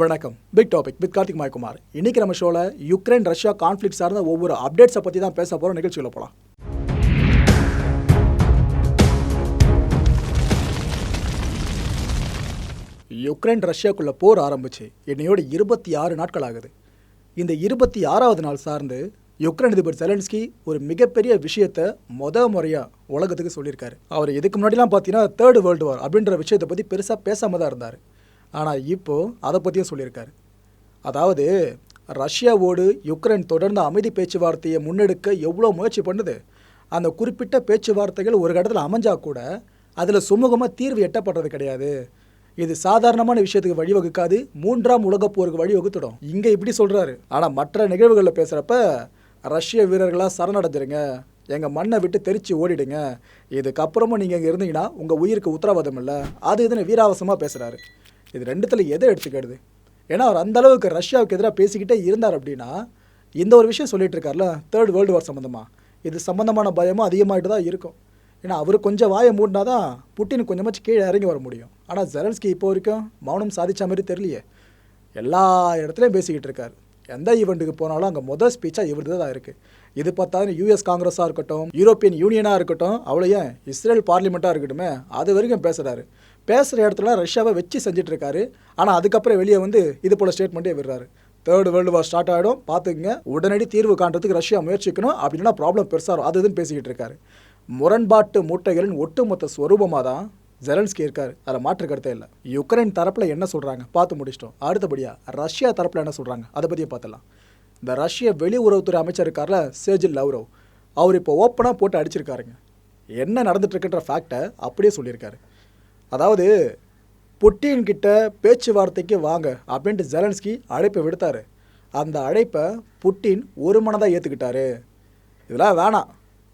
வணக்கம். Big topic with Karthik Maikumar இன்னைக்கு நம்ம ஷோவில் யுக்ரைன் ரஷ்யா கான்ஃப்ளிக் சார்ந்த ஒவ்வொரு அப்டேட்ஸை பற்றி தான் பேச போகிறோம் நிகழ்ச்சியில் போகலாம் யுக்ரைன் ரஷ்யாக்குள்ள போர் ஆரம்பிச்சு என்னையோட இருபத்தி ஆறு நாட்கள் ஆகுது. இந்த இருபத்தி ஆறாவது நாள் சார்ந்து யுக்ரைன் அதிபர் செலன்ஸ்கி ஒரு மிகப்பெரிய விஷயத்தை மொத முறையாக உலகத்துக்கு சொல்லியிருக்காரு. அவர் இதுக்கு முன்னாடிலாம் பார்த்தீங்கன்னா தேர்ட் வேர்ல்டு வார் அப்படின்ற விஷயத்தை பற்றி பெருசாக பேசாமல் தான் இருந்தார். ஆனால் இப்போது அதை பற்றியும் சொல்லியிருக்காரு. அதாவது ரஷ்யாவோடு யுக்ரைன் தொடர்ந்து அமைதி பேச்சுவார்த்தையை முன்னெடுக்க எவ்வளோ முயற்சி பண்ணுது? அந்த குறிப்பிட்ட பேச்சுவார்த்தைகள் ஒரு இடத்துல அமைஞ்சால் கூட அதில் சுமூகமாக தீர்வு எட்டப்படுறது கிடையாது. இது சாதாரணமான விஷயத்துக்கு வழிவகுக்காது மூன்றாம் உலகப் போருக்கு வழிவகுத்துடும். இங்கே இப்படி சொல்கிறாரு ஆனால் மற்ற நிகழ்வுகளில் பேசுகிறப்ப ரஷ்ய வீரர்களாக சரணடைஞ்சிருங்க. எங்கள் மண்ணை விட்டு தெரிச்சு ஓடிடுங்க. இதுக்கப்புறமும் நீங்கள் இங்கே இருந்தீங்கன்னா உங்கள் உயிருக்கு உத்தரவாதம் இல்லை. அது இதுன்னு வீராவசமாக பேசுகிறாரு இது ரெண்டுத்தில் எதை எடுத்துக்கிடுது ஏன்னா அவர் அந்த அளவுக்கு ரஷ்யாவுக்கு எதிராக பேசிக்கிட்டே இருந்தார் அப்படின்னா இந்த ஒரு விஷயம் சொல்லிட்டு இருக்கார்ல தேர்ட் வேர்ல்டு வார் சம்மந்தமாக இது சம்மந்தமான பயமும் அதிகமாகிட்டு தான் இருக்கும். ஏன்னா அவர் கொஞ்சம் வாயை மூடினா தான் புட்டின் கொஞ்சமாச்சு கீழே இறங்கி வர முடியும். ஆனால் ஜெலன்ஸ்கி இப்போ வரைக்கும் மௌனம் சாதித்த மாதிரி தெரியலையே. எல்லா இடத்துலையும் பேசிக்கிட்டு இருக்கார். எந்த ஈவெண்ட்டுக்கு போனாலும் அங்கே முதல் ஸ்பீச்சாக இவரது தான் இருக்குது இது பார்த்தாலும் யூஎஸ் காங்கிரஸாக இருக்கட்டும் யூரோப்பியன் யூனியனாக இருக்கட்டும் அவ்வளோ ஏன் இஸ்ரேல் பார்லிமெண்ட்டாக இருக்கட்டுமே அது வரைக்கும் பேசுகிறாரு பேசுகிற இடத்துல ரஷ்யாவை வச்சு செஞ்சுட்டு இருக்காரு ஆனால் அதுக்கப்புறம் வெளியே வந்து இது போல் ஸ்டேட்மெண்ட்டே விடுறாரு. தேர்ட் வேர்ல்டு வார் ஸ்டார்ட் ஆகிடும் பார்த்துக்குங்க. உடனடி தீர்வு காண்றதுக்கு ரஷ்யா முயற்சிக்கணும். அப்படின்னா ப்ராப்ளம் பெருசாக அது இதுன்னு பேசிக்கிட்டு இருக்காரு. முரண்பாட்டு மூட்டைகளின் ஒட்டுமொத்த ஸ்வரூபமாக தான் ஜெலன்ஸ்கி இருக்கார். அதில் மாற்று கருத்தே இல்லை. யுக்ரைன் தரப்பில் என்ன சொல்கிறாங்க பார்த்து முடிச்சிட்டோம். அடுத்தபடியாக ரஷ்யா தரப்பில் என்ன சொல்கிறாங்க அதை பற்றியே பார்த்துலாம் இந்த ரஷ்ய வெளியுறவுத்துறை அமைச்சர் இருக்கார்ல சேஜில் லவ்ரவ் அவர் இப்போ ஓப்பனாக போட்டு அடிச்சிருக்காருங்க. என்ன நடந்துட்டு இருக்குன்ற ஃபேக்டை அப்படியே சொல்லியிருக்காரு. அதாவது புட்டின் கிட்ட பேச்சுவார்த்தைக்கு வாங்க அப்படின்ட்டு ஜெலன்ஸ்கி அழைப்பை விடுத்தார். அந்த அழைப்பை புட்டின் ஒரு மனதாக ஏற்றுக்கிட்டாரு இதெல்லாம் வேணாம்.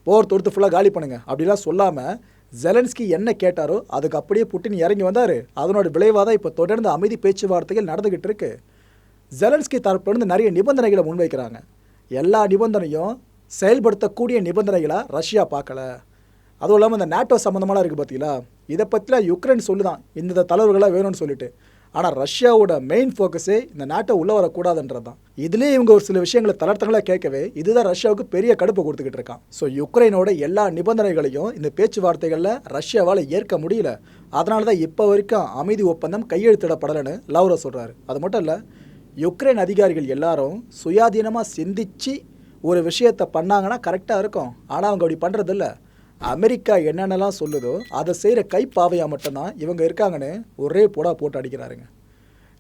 போர் தொடுத்து ஃபுல்லாக காலி பண்ணுங்க. அப்படிலாம் சொல்லாமல் ஜெலன்ஸ்கி என்ன கேட்டாரோ அதுக்கு அப்படியே புட்டின் இறங்கி வந்தார். அதனோட விளைவாக தான் இப்போ தொடர்ந்து அமைதி பேச்சுவார்த்தைகள் நடந்துக்கிட்டு இருக்கு. ஜெலன்ஸ்கி தரப்பிலிருந்து நிறைய நிபந்தனைகளை முன்வைக்கிறாங்க. எல்லா நிபந்தனையும் செயல்படுத்தக்கூடிய நிபந்தனைகளாக ரஷ்யா பார்க்கல. அதுவும் இல்லாமல் இந்த நேட்டோ சம்மந்தமாக இருக்குது பார்த்தீங்களா இதை பற்றிலாம் யுக்ரைன் சொல்லுதான். இந்த தலைவர்களாக வேணும்னு சொல்லிட்டு. ஆனால் ரஷ்யாவோட மெயின் ஃபோக்கஸே இந்த நாட்டை உள்ளே வரக்கூடாதுன்றது தான் இதுலேயே இவங்க ஒரு சில விஷயங்களை தளர்த்தங்களாக கேட்கவே இதுதான் ரஷ்யாவுக்கு பெரிய கடுப்பு கொடுத்துக்கிட்டு இருக்கான். ஸோ யுக்ரைனோட எல்லா நிபந்தனைகளையும் இந்த பேச்சுவார்த்தைகளில் ரஷ்யாவால் ஏற்க முடியல. அதனால தான் இப்போ வரைக்கும் அமைதி ஒப்பந்தம் கையெழுத்திடப்படலைன்னு லவ்ரோ சொல்கிறாரு அது மட்டும் இல்லை யுக்ரைன் அதிகாரிகள் எல்லாரும் சுயாதீனமாக சிந்திச்சு ஒரு விஷயத்தை பண்ணாங்கன்னா கரெக்டாக இருக்கும். ஆனால் அவங்க அப்படி பண்ணுறதில்ல அமெரிக்கா என்னென்னலாம் சொல்லுதோ அதை செய்கிற கைப்பாவையாக மட்டும்தான் இவங்க இருக்காங்கன்னு ஒரே போடா போட்டு அடிக்கிறாருங்க.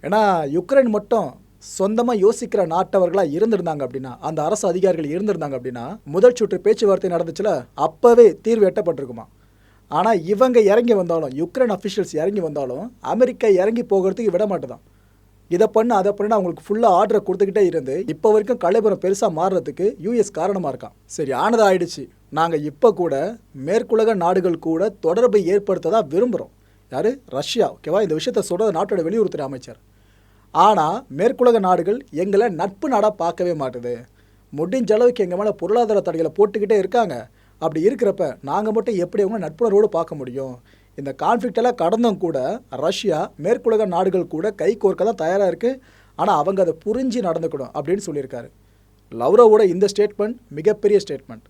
ஏன்னா யுக்ரைன் மட்டும் சொந்தமாக யோசிக்கிற நாட்டவர்களாக இருந்திருந்தாங்க அப்படின்னா அந்த அரசு அதிகாரிகள் இருந்திருந்தாங்க அப்படின்னா முதல் சுற்று பேச்சுவார்த்தை நடந்துச்சுல அப்போவே தீர்வு எட்டப்பட்டிருக்குமா. ஆனால் இவங்க இறங்கி வந்தாலும் யுக்ரைன் அஃபிஷியல்ஸ் இறங்கி வந்தாலும் அமெரிக்கா இறங்கி போகிறதுக்கு விட மாட்டேதான் இதை பண்ணு அதை பண்ணு அவங்களுக்கு ஃபுல்லாக ஆர்டரை கொடுத்துக்கிட்டே இருந்து இப்போ வரைக்கும் கலைபுரம் பெருசாக மாறுறதுக்கு யூஎஸ் காரணமாக இருக்கான். சரி ஆனதாக ஆயிடுச்சு. நாங்கள் இப்போ கூட மேற்குலக நாடுகள் கூட தொடர்பை ஏற்படுத்த தான் விரும்புகிறோம் யார்? ரஷ்யா ஓகேவா இந்த விஷயத்த சொல்கிறது நாட்டோட வெளியுறவுத்துறை அமைச்சர். ஆனால் மேற்குலக நாடுகள் எங்களை நட்பு நாடாக பார்க்கவே மாட்டுது. முடிஞ்ச அளவுக்கு எங்கள் மேலே பொருளாதார தடைகளை போட்டுக்கிட்டே இருக்காங்க. அப்படி இருக்கிறப்ப நாங்கள் மட்டும் எப்படி அவங்க நட்புணர்வோடு பார்க்க முடியும்? இந்த கான்ஃப்ளிக்டெல்லாம் கடந்தும் கூட ரஷ்யா மேற்குலக நாடுகள் கூட கை கோர்க்க தான் தயாராக இருக்குது ஆனால் அவங்க அதை புரிஞ்சு நடந்துக்கணும் அப்படின்னு சொல்லியிருக்காரு. லவ்ரோவோட இந்த ஸ்டேட்மெண்ட் மிகப்பெரிய ஸ்டேட்மெண்ட்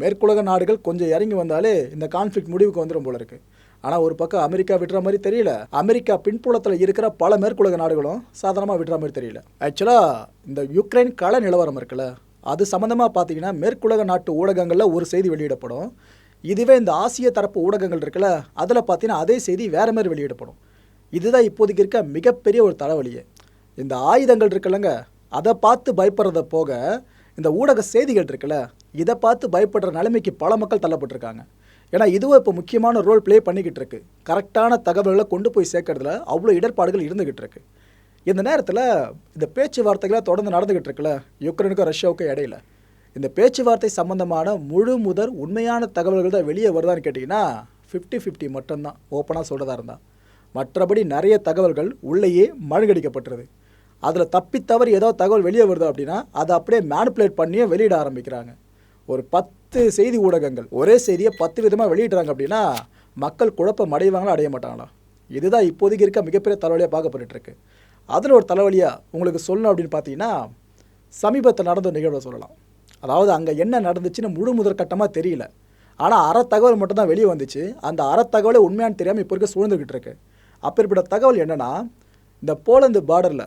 மேற்குலக நாடுகள் கொஞ்சம் இறங்கி வந்தாலே இந்த கான்ஃப்ளிக்ட் முடிவுக்கு வந்துடும் போல இருக்கு. ஆனால் ஒரு பக்கம் அமெரிக்கா விடுற மாதிரி தெரியல. அமெரிக்கா பின்புலத்தில் இருக்கிற பல மேற்குலக நாடுகளும் சாதாரணமாக விடுற மாதிரி தெரியல. ஆக்சுவலாக இந்த யுக்ரைன் கள நிலவரம் இருக்குல்ல அது சம்மந்தமாக பார்த்தீங்கன்னா மேற்குலக நாட்டு ஊடகங்களில் ஒரு செய்தி வெளியிடப்படும். இதுவே இந்த ஆசிய தரப்பு ஊடகங்கள் இருக்குல்ல அதில் பார்த்தீங்கன்னா அதே செய்தி வேறு மாதிரி வெளியிடப்படும். இதுதான் இப்போதைக்கு இருக்க மிகப்பெரிய ஒரு தலைவலியே. இந்த ஆயுதங்கள் இருக்குல்லங்க அதை பார்த்து பயப்படுறத போக இந்த ஊடக செய்திகள் இருக்குல்ல இதை பார்த்து பயப்படுற நிலைமைக்கு பல மக்கள் தள்ளப்பட்டிருக்காங்க. ஏன்னா இதுவும் இப்போ முக்கியமான ரோல் ப்ளே பண்ணிக்கிட்டு இருக்கு. கரெக்டான தகவல்களை கொண்டு போய் சேர்க்கறதுல அவ்வளோ இடர்பாடுகள் இருந்துகிட்டு இருக்கு. இந்த நேரத்தில் இந்த பேச்சுவார்த்தைகளாக தொடர்ந்து நடந்துகிட்டு இருக்குல்ல யுக்ரைனுக்கும் ரஷ்யாவுக்கும் இடையில. இந்த பேச்சுவார்த்தை சம்பந்தமான முழு முதற் உண்மையான தகவல்கள் தான் வெளியே வருதான்னு கேட்டிங்கன்னா ஃபிஃப்டி ஃபிஃப்டி மட்டும்தான். ஓப்பனாக சொல்கிறதா இருந்தால் மற்றபடி நிறைய தகவல்கள் உள்ளேயே மழுங்கடிக்கப்பட்டுருது. அதில் தப்பி தவறு ஏதோ தகவல் வெளியே வருது அப்படின்னா அதை அப்படியே மேனுப்புலேட் பண்ணியே வெளியிட ஆரம்பிக்கிறாங்க. ஒரு பத்து செய்தி ஊடகங்கள் ஒரே செய்தியை பத்து விதமாக வெளியிடுறாங்க அப்படின்னா மக்கள் குழப்பம் அடைவாங்களா அடைய மாட்டாங்களா? இதுதான் இப்போதைக்கு இருக்க மிகப்பெரிய தலைவலியாக பார்க்கப்பட்டுட்டு அதில் ஒரு தலைவலியாக உங்களுக்கு சொல்லணும் அப்படின்னு பார்த்தீங்கன்னா சமீபத்தில் நடந்த நிகழ்வை சொல்லலாம். அதாவது அங்கே என்ன நடந்துச்சுன்னு முழு முதற்கட்டமாக தெரியல. ஆனால் அறத்தகவல் மட்டும்தான் வெளியே வந்துச்சு. அந்த அற உண்மையானு தெரியாமல் இப்போ இருக்க சூழ்ந்துக்கிட்டு இருக்கு. அப்பேற்பட்ட தகவல் என்னன்னா இந்த போலந்து பார்டரில்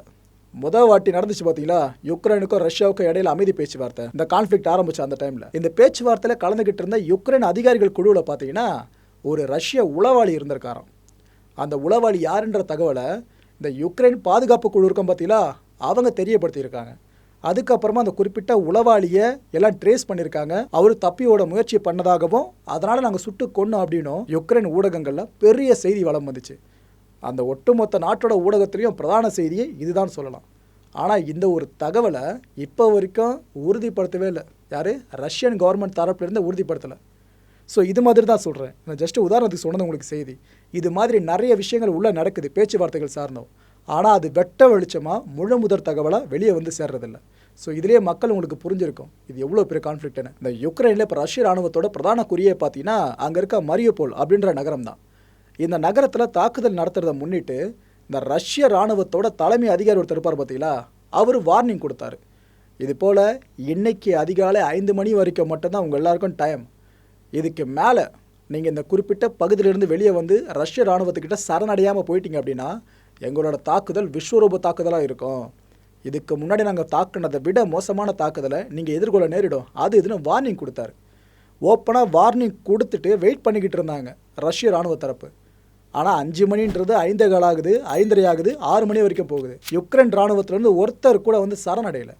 முதல் வாட்டி நடந்துச்சு பார்த்தீங்களா யுக்ரைனுக்கும் ரஷ்யாவுக்கும் இடையில அமைதி பேச்சுவார்த்தை. இந்த கான்ஃப்ளிக்ட் ஆரம்பிச்சு அந்த டைமில் இந்த பேச்சுவார்த்தையில் கலந்துக்கிட்டு இருந்த யுக்ரைன் அதிகாரிகள் குழுவில் பார்த்தீங்கன்னா ஒரு ரஷ்ய உளவாளி இருந்திருக்காராம். அந்த உளவாளி யாருன்ற தகவலை இந்த யுக்ரைன் பாதுகாப்பு குழு இருக்கும் பார்த்தீங்களா அவங்க தெரியப்படுத்தியிருக்காங்க. அதுக்கப்புறமா அந்த குறிப்பிட்ட உளவாளியை எல்லாம் ட்ரேஸ் பண்ணியிருக்காங்க. அவர் தப்பியோட முயற்சி பண்ணதாகவும் அதனால் நாங்கள் சுட்டு கொன்னோம் அப்படின்னும் யுக்ரைன் ஊடகங்களில் பெரிய செய்தி வளம் வந்துச்சு. அந்த ஒட்டுமொத்த நாட்டோட ஊடகத்திலையும் பிரதான செய்தியை இதுதான் சொல்லலாம். ஆனால் இந்த ஒரு தகவலை இப்போ வரைக்கும் உறுதிப்படுத்தவே இல்லை. யார்? ரஷ்யன் கவர்மெண்ட் தரப்புலேருந்து உறுதிப்படுத்தலை. ஸோ இது மாதிரி தான் சொல்கிறேன் நான் ஜஸ்ட் உதாரணத்துக்கு சொன்னது உங்களுக்கு செய்தி. இது மாதிரி நிறைய விஷயங்கள் உள்ளே நடக்குது பேச்சுவார்த்தைகள் சார்ந்தோம். ஆனால் அது வெட்ட வெளிச்சமாக முழு முதற் தகவலாக வெளியே வந்து சேர்றதில்ல. ஸோ இதுலேயே மக்கள் உங்களுக்கு புரிஞ்சிருக்கும் இது எவ்வளோ பெரிய கான்ஃப்ளிக்ட்னு இந்த யுக்ரைனில் இப்போ ரஷ்ய ராணுவத்தோட பிரதான குறியே பார்த்தீங்கன்னா அங்கே இருக்க மரியோபோல் அப்படின்ற நகரம் தான். இந்த நகரத்தில் தாக்குதல் நடத்துறதை முன்னிட்டு இந்த ரஷ்ய ராணுவத்தோட தலைமை அதிகாரி ஒருத்தர் இருப்பார் பார்த்தீங்களா அவர் வார்னிங் கொடுத்தாரு. இது போல் இன்னைக்கு அதிகாலை ஐந்து மணி வரைக்கும் மட்டும்தான் உங்கள் எல்லாருக்கும் டைம் இதுக்கு மேலே நீங்கள் இந்த குறிப்பிட்ட பகுதியிலிருந்து வெளியே வந்து ரஷ்ய ராணுவத்துக்கிட்ட சரணடையாமல் போயிட்டீங்க அப்படின்னா எங்களோட தாக்குதல் விஸ்வரூப தாக்குதலாக இருக்கும். இதுக்கு முன்னாடி நாங்கள் தாக்குனதை விட மோசமான தாக்குதலை நீங்கள் எதிர்கொள்ள நேரிடும். அது இதுன்னு வார்னிங் கொடுத்தாரு. ஓப்பனாக வார்னிங் கொடுத்துட்டு வெயிட் பண்ணிக்கிட்டு இருந்தாங்க ரஷ்ய ராணுவ தரப்பு. ஆனால் அஞ்சு மணின்றது ஐந்தே கால் ஆகுது ஐந்தரை ஆகுது ஆறு மணி வரைக்கும் போகுது. யுக்ரைன் இராணுவத்திலேருந்து ஒருத்தர் கூட வந்து சரணடையலை.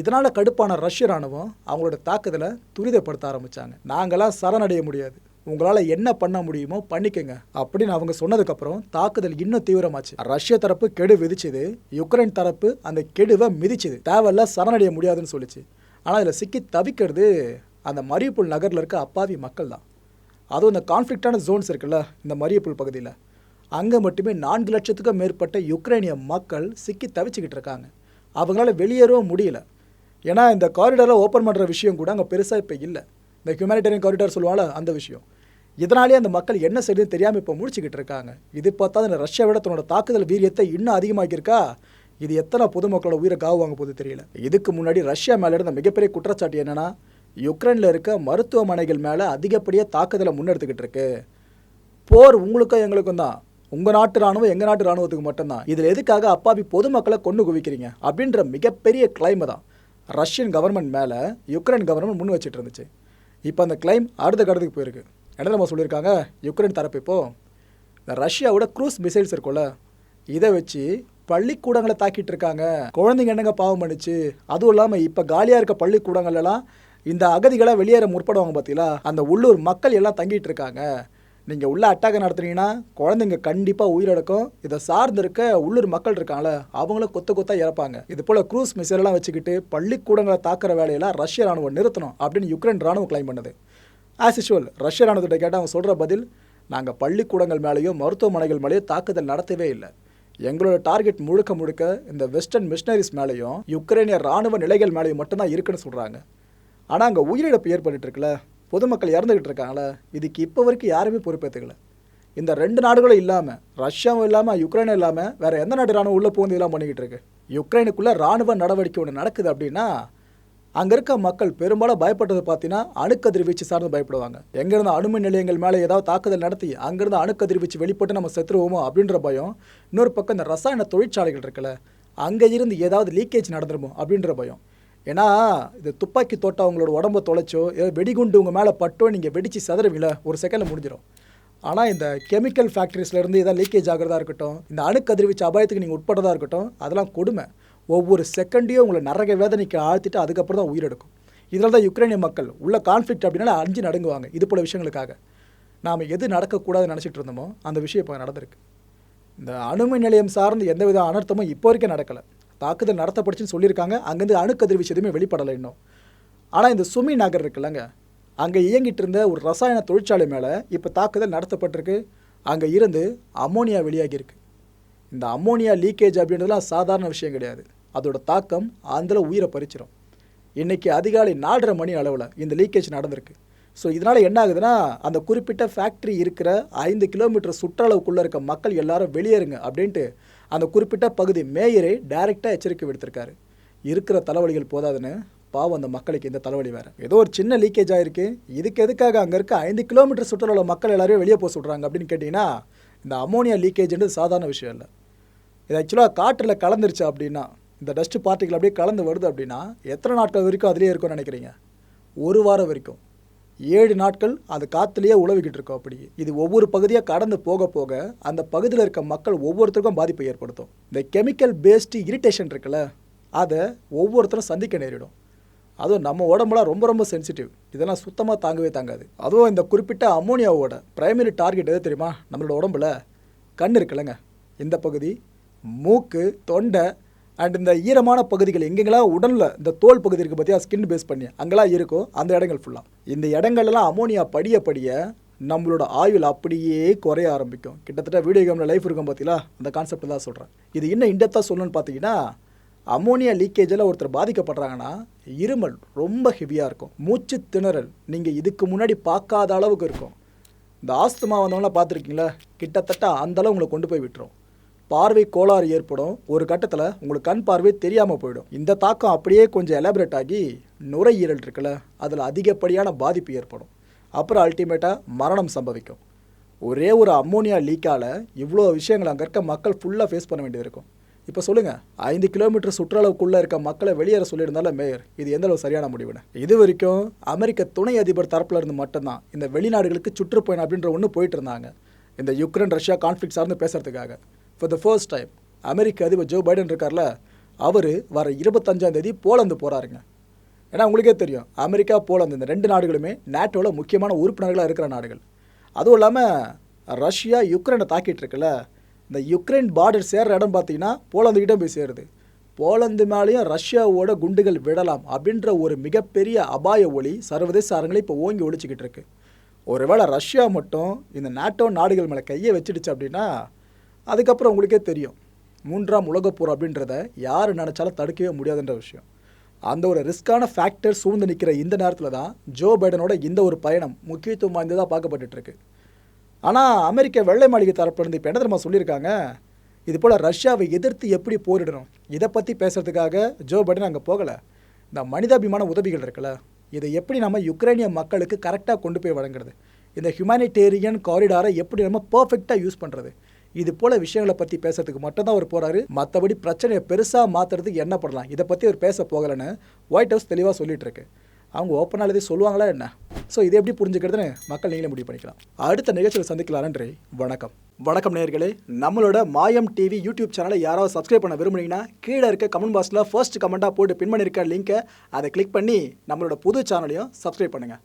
இதனால் கடுப்பான ரஷ்ய ராணுவம் அவங்களோட தாக்குதலை துரிதப்படுத்த ஆரம்பித்தாங்க நாங்களாம் சரணடைய முடியாது. உங்களால் என்ன பண்ண முடியுமோ பண்ணிக்கங்க. அப்படின்னு அவங்க சொன்னதுக்கப்புறம் தாக்குதல் இன்னும் தீவிரமாச்சு. ரஷ்ய தரப்பு கெடு விதிச்சுது. யுக்ரைன் தரப்பு அந்த கெடுவை மிதிச்சுது. தேவையில்ல சரணடைய முடியாதுன்னு சொல்லிச்சு. ஆனால் இதில் சிக்கி தவிக்கிறது அந்த மரியப்புல் நகரில் இருக்க அப்பாவி மக்கள் தான். அதுவும் இந்த கான்ஃப்ளிக்டான ஜோன்ஸ் இருக்குல்ல இந்த மரியப்புல் பகுதியில். அங்கே மட்டுமே நான்கு லட்சத்துக்கும் மேற்பட்ட யுக்ரைனிய மக்கள் சிக்கி தவிச்சுக்கிட்டு இருக்காங்க. அவங்களால வெளியேறவும் முடியல. ஏன்னா இந்த காரிடரை ஓப்பன் பண்ணுற விஷயம் கூட அங்கே பெருசாக இப்போ இல்லை. இந்த ஹியூமனிடேரியன் காரிடார் சொல்லுவாங்கள அந்த விஷயம். இதனாலேயே அந்த மக்கள் என்ன செய்யுதுன்னு தெரியாமல் இப்போ முடிச்சுக்கிட்டு இருக்காங்க. இது பார்த்தா இந்த ரஷ்யா விட தன்னோட தாக்குதல் வீரியத்தை இன்னும் அதிகமாக்கியிருக்கா? இது எத்தனை பொதுமக்களோட உயிரை காவு வாங்க தெரியல. இதுக்கு முன்னாடி ரஷ்யா மேலே இருந்த மிகப்பெரிய குற்றச்சாட்டு என்னென்னா யுக்ரைனில் இருக்க மருத்துவமனைகள் மேலே அதிகப்படியாக தாக்குதலை முன்னெடுத்துக்கிட்டு இருக்கு. போர் உங்களுக்கும் எங்களுக்கும் தான். உங்கள் நாட்டு ராணுவம் எங்கள் நாட்டு ராணுவத்துக்கு மட்டும்தான். இதில் எதுக்காக அப்பாவி பொதுமக்களை கொண்டு குவிக்கிறீங்க? அப்படின்ற மிகப்பெரிய கிளைமை தான் ரஷ்யன் கவர்மெண்ட் மேலே யுக்ரைன் கவர்மெண்ட் முன் வச்சுட்டு இருந்துச்சு. இப்போ அந்த கிளைம் அடுத்த கடத்துக்கு போயிருக்கு. என்ன நம்ம சொல்லியிருக்காங்க? யுக்ரைன் தரப்பு இப்போது இந்த ரஷ்யாவோட க்ரூஸ் மிசைல்ஸ் இருக்கும்ல இதை வச்சு பள்ளிக்கூடங்களை தாக்கிட்டு இருக்காங்க. குழந்தைங்க என்னங்க பாவம் பண்ணுச்சு? அதுவும் இல்லாமல் இப்போ காலியாக இருக்க பள்ளிக்கூடங்கள்லாம் இந்த அகதிகளை வெளியேற முற்படுவாங்க பார்த்தீங்களா அந்த உள்ளூர் மக்கள் எல்லாம் தங்கிட்டு இருக்காங்க. நீங்கள் உள்ள அட்டாக் நடத்துனீங்கன்னா குழந்தைங்க கண்டிப்பாக உயிரிழக்கும். இதை சார்ந்து இருக்க உள்ளூர் மக்கள் இருக்காங்கள அவங்களும் கொத்த கொத்தாக இறப்பாங்க. இது போல் க்ரூஸ் மிசைலெலாம் வச்சுக்கிட்டு பள்ளிக்கூடங்களை தாக்குற வேலையெல்லாம் ரஷ்ய ராணுவம் நிறுத்தணும் அப்படின்னு யுக்ரைன் ராணுவம் கிளைம் பண்ணுது. ஆஸ் யூஷுவல் ரஷ்ய ராணுவத்திட்ட கேட்டால் அவங்க சொல்கிற பதில் நாங்கள் பள்ளிக்கூடங்கள் மேலேயோ மருத்துவமனைகள் மேலேயும் தாக்குதல் நடத்தவே இல்லை. எங்களோட டார்கெட் முழுக்க முழுக்க இந்த வெஸ்டர்ன் மிஷினரிஸ் மேலேயும் யுக்ரைனிய ராணுவ நிலைகள் மேலேயும் மட்டும்தான் இருக்குன்னு சொல்கிறாங்க ஆனால் அங்கே உயிரிழப்பு ஏற்பட்டுட்டு இருக்குல்ல? பொதுமக்கள் இறந்துக்கிட்டு இருக்காங்களே? இதுக்கு இப்போ வரைக்கும் யாருமே பொறுப்பேற்றுக்கல இந்த ரெண்டு நாடுகளும் இல்லாமல் ரஷ்யாவும் இல்லாமல் யுக்ரைனும் இல்லாமல் வேறு எந்த நாட்டு ராணுவம் உள்ளே பூந்து இதெல்லாம் பண்ணிக்கிட்டு இருக்கு? யுக்ரைனுக்குள்ளே ராணுவ நடவடிக்கை ஒன்று நடக்குது அப்படின்னா அங்கே இருக்க மக்கள் பெரும்பாலும் பயப்பட்டது பார்த்தீங்கன்னா அணுக்கதிர்வீச்சு சார்ந்து பயப்படுவாங்க. எங்கேருந்து அணுமின் நிலையங்கள் மேலே ஏதாவது தாக்குதல் நடத்தி அங்கேருந்து அணுக்கதிர்வீச்சு வெளிப்பட்டு நம்ம செத்துருவோமோ அப்படின்ற பயம். இன்னொரு பக்கம் இந்த ரசாயன தொழிற்சாலைகள் இருக்குல்ல அங்கே இருந்து ஏதாவது லீக்கேஜ் நடந்துருமோ அப்படின்ற பயம். ஏன்னா இது துப்பாக்கி தோட்டம் அவங்களோட உடம்ப தொலைச்சோ ஏதோ வெடிகுண்டு உங்கள் மேலே பட்டோ நீங்கள் வெடித்து சதறவில்ல ஒரு செகண்டில் முடிஞ்சிடும் ஆனால் இந்த கெமிக்கல் ஃபேக்ட்ரிஸ்லேருந்து ஏதாவது லீக்கேஜ் ஆகிறதா இருக்கட்டும் இந்த அணுக்கதிர்வீச்சு அபாயத்துக்கு நீங்கள் உட்பட்டதாக இருக்கட்டும் அதெல்லாம் கொடுமை. ஒவ்வொரு செகண்டையும் உங்களை நரக வேதனைக்கு ஆழ்த்திட்டு அதுக்கப்புறம் தான் உயிரெடுக்கும். இதனால தான் யுக்ரைனிய மக்கள் உள்ள கான்ஃப்ளிக்ட் அப்படின்னா அஞ்சு நடுங்குவாங்க. இது போல விஷயங்களுக்காக. நாம் எது நடக்கக்கூடாதுன்னு நினச்சிட்டு இருந்தோமோ அந்த விஷயம் இப்போ நடந்திருக்கு. இந்த அணுமின் நிலையம் சார்ந்து எந்தவித அனர்த்தமும் இப்போ வரைக்கும் நடக்கலை. தாக்குதல் நடத்தப்படுச்சுன்னு சொல்லியிருக்காங்க. அங்கேருந்து அணுக்கதிர்வீச்சு எதுவுமே வெளிப்படலை இன்னும். ஆனால் இந்த சுமி நகர் இருக்குல்லங்க அங்கே இயங்கிட்டு இருந்த ஒரு ரசாயன தொழிற்சாலை மேலே இப்போ தாக்குதல் நடத்தப்பட்டிருக்கு. அங்கே இருந்து அம்மோனியா வெளியாகியிருக்கு. இந்த அம்மோனியா லீக்கேஜ் அப்படின்றதுலாம் சாதாரண விஷயம் கிடையாது. அதோட தாக்கம் அதில் உயிரை பறிச்சிடும் இன்றைக்கி அதிகாலை நாலரை மணி அளவில் இந்த லீக்கேஜ் நடந்திருக்கு. ஸோ இதனால் என்ன ஆகுதுன்னா அந்த குறிப்பிட்ட ஃபேக்ட்ரி இருக்கிற ஐந்து கிலோமீட்டர் சுற்றளவுக்குள்ளே இருக்க மக்கள் எல்லாரும் வெளியேறுங்க அப்படின்ட்டு அந்த குறிப்பிட்ட பகுதி மேயரை டைரெக்டாக எச்சரிக்கை விடுத்திருக்காரு. இருக்கிற தலைவலிகள் போதாதுன்னு பாவம் அந்த மக்களுக்கு இந்த தலைவலி வேறு. ஏதோ ஒரு சின்ன லீக்கேஜ் ஆகிருக்கு இதுக்கு எதுக்காக அங்கே இருக்க ஐந்து கிலோமீட்டர் சுற்றுலாவில் மக்கள் எல்லாரையும் வெளியே போக சொல்கிறாங்க அப்படின்னு கேட்டிங்கன்னா இந்த அமோனியா லீக்கேஜ்ன்றது சாதாரண விஷயம் இல்லை. இது ஆக்சுவலாக காற்றில் கலந்துருச்சு அப்படின்னா இந்த டஸ்ட் பார்ட்டிகள் அப்படியே கலந்து வருது அப்படின்னா எத்தனை நாட்கள் வரைக்கும் அதிலே இருக்கும்னு நினைக்கிறீங்க? ஒரு வாரம் வரைக்கும். ஏழு நாட்கள் அது காற்றுலேயே உழவிக்கிட்டு இருக்கோம் அப்படி இது ஒவ்வொரு பகுதியாக கடந்து போக போக அந்த பகுதியில் இருக்க மக்கள் ஒவ்வொருத்தருக்கும் பாதிப்பை ஏற்படுத்தும். இந்த கெமிக்கல் பேஸ்டு இரிட்டேஷன் இருக்குல்ல அதை ஒவ்வொருத்தரும் சந்திக்க நேரிடும். அதுவும் நம்ம உடம்புலாம் ரொம்ப ரொம்ப சென்சிட்டிவ் இதெல்லாம் சுத்தமாக தாங்கவே தாங்காது. அதுவும் இந்த குறிப்பிட்ட அமோனியாவோட பிரைமரி டார்கெட் எது தெரியுமா? நம்மளோட உடம்புல. கண் இருக்குல்லங்க. இந்த பகுதி மூக்கு தொண்டை அண்ட் இந்த ஈரமான பகுதிகள் எங்கெங்கெல்லாம் உடலில் இந்த தோல் பகுதி இருக்குது பார்த்தியா ஸ்கின் பேஸ் பண்ணி. அங்கெல்லாம் இருக்கோ அந்த இடங்கள் ஃபுல்லாக இந்த இடங்கள்லாம் அமோனியா படிய படிய நம்மளோட ஆயுள் அப்படியே குறைய ஆரம்பிக்கும். கிட்டத்தட்ட வீடியோ கேமில் லைஃப் இருக்கும் பார்த்தீங்களா அந்த கான்செப்ட் தான் சொல்கிறேன் இது இன்னும் இண்டத்தாக சொல்லணும்னு பார்த்தீங்கன்னா அமோனியா லீக்கேஜில் ஒருத்தர் பாதிக்கப்படுறாங்கன்னா இருமல் ரொம்ப ஹெவியாக இருக்கும். மூச்சு திணறல் நீங்கள் இதுக்கு முன்னாடி பார்க்காத அளவுக்கு இருக்கும். இந்த ஆஸ்துமா வந்தவங்களாம் பார்த்துருக்கீங்களா? கிட்டத்தட்ட அந்த அளவு உங்களை கொண்டு போய் விட்டுரும். பார்வை கோளாறு ஏற்படும். ஒரு கட்டத்தில் உங்களுக்கு கண் பார்வை தெரியாமல் போயிடும். இந்த தாக்கம் அப்படியே கொஞ்சம் எலாபரேட் ஆகி நுரையீரல் இருக்குல்ல அதில் அதிகப்படியான பாதிப்பு ஏற்படும். அப்புறம் அல்டிமேட்டாக மரணம் சம்பவிக்கும். ஒரே ஒரு அம்மோனியா லீக்கால் இவ்வளோ விஷயங்கள் அங்கே இருக்க மக்கள் ஃபுல்லாக ஃபேஸ் பண்ண வேண்டியது இருக்கும். இப்போ சொல்லுங்கள் ஐந்து கிலோமீட்டர் சுற்றளவுக்குள்ளே இருக்க மக்களை வெளியேற சொல்லியிருந்தாலும் மேயர் இது எந்த அளவு சரியான முடிவுன்னு. இது வரைக்கும் அமெரிக்க துணை அதிபர் தரப்புல இருந்து மட்டும்தான் இந்த வெளிநாடுகளுக்கு சுற்றுப்பயணம் அப்படின்ற ஒன்று போயிட்டு இருந்தாங்க. இந்த யுக்ரைன் ரஷ்யா கான்ஃப்ளிக் சார்ந்து பேசுறதுக்காக. ஃபார் த ஃபர்ஸ்ட் டைம் அமெரிக்க அதிபர் ஜோ பைடன் இருக்கார்ல அவர் வர இருபத்தஞ்சாந்தேதி போலந்து போகிறாருங்க ஏன்னா உங்களுக்கே தெரியும் அமெரிக்கா போலந்து இந்த ரெண்டு நாடுகளுமே நேட்டோவில் முக்கியமான உறுப்பினர்களாக இருக்கிற நாடுகள். அதுவும் இல்லாமல் ரஷ்யா யுக்ரைனை தாக்கிட்டு இருக்குல்ல இந்த யுக்ரைன் பார்டர் சேர்ற இடம் பார்த்தீங்கன்னா போலந்துக்கிட்ட போய் சேருது. போலந்து மேலேயும் ரஷ்யாவோட குண்டுகள் விடலாம் அப்படின்ற ஒரு மிகப்பெரிய அபாய ஒளி சர்வதேச அரங்களை இப்போ ஓங்கி ஒழிச்சிக்கிட்டு இருக்கு. ஒருவேளை ரஷ்யா மட்டும் இந்த நாட்டோ நாடுகள் மேலே கையை வச்சிடுச்சு அப்படின்னா அதுக்கப்புறம் உங்களுக்கே தெரியும் மூன்றாம் உலகப்போர் அப்படின்றத யார் நினச்சாலும் தடுக்கவே முடியாதுன்ற விஷயம். அந்த ஒரு ரிஸ்க்கான ஃபேக்டர் சூழ்ந்து நிற்கிற இந்த நேரத்தில் தான் ஜோ பைடனோட இந்த ஒரு பயணம் முக்கியத்துவம் வாய்ந்ததாக பார்க்கப்பட்டுருக்கு ஆனால் அமெரிக்க வெள்ளை மாளிகை தரப்புலேருந்து இப்போ என்ன தெரியுமா சொல்லியிருக்காங்க? இது போல் ரஷ்யாவை எதிர்த்து எப்படி போரிடணும் இதை பற்றி பேசுறதுக்காக ஜோ பைடன் அங்கே போகலை. இந்த மனிதாபிமான உதவிகள் இருக்குல்ல இதை எப்படி நம்ம யுக்ரைனிய மக்களுக்கு கரெக்டாக கொண்டு போய் வழங்குறது? இந்த ஹியூமானிட்டேரியன் காரிடாரை எப்படி நம்ம பர்ஃபெக்டாக யூஸ் பண்ணுறது இது போல விஷயங்களை பற்றி பேசுறதுக்கு மட்டும்தான் அவர் போகிறாரு மற்றபடி பிரச்சனையை பெருசாக மாற்றுறதுக்கு என்ன பண்ணலாம்? இதை பற்றி அவர் பேச போகலைன்னு ஒயிட் ஹவுஸ் தெளிவாக சொல்லிட்டு இருக்கு. அவங்க ஓப்பனாக எழுதி சொல்லுவாங்களா என்ன? ஸோ இதை எப்படி புரிஞ்சுக்கிறதுன்னு மக்கள் நீங்களே முடிவு பண்ணிக்கலாம். அடுத்த நிகழ்ச்சியில் சந்திக்கலாம் நன்றி வணக்கம். வணக்கம் நேர்களே நம்மளோட மாயம் டிவி யூடியூப் சேனலை யாராவது சப்ஸ்கிரைப் பண்ண விரும்புனீங்கன்னா கீழே இருக்க கமெண்ட் பாக்ஸில் ஃபர்ஸ்ட் கமெண்ட்டாக போட்டு பின் பண்ணியிருக்க லிங்க்கை அதை கிளிக் பண்ணி நம்மளோட புது சேனலையும் சப்ஸ்கிரைப் பண்ணுங்கள்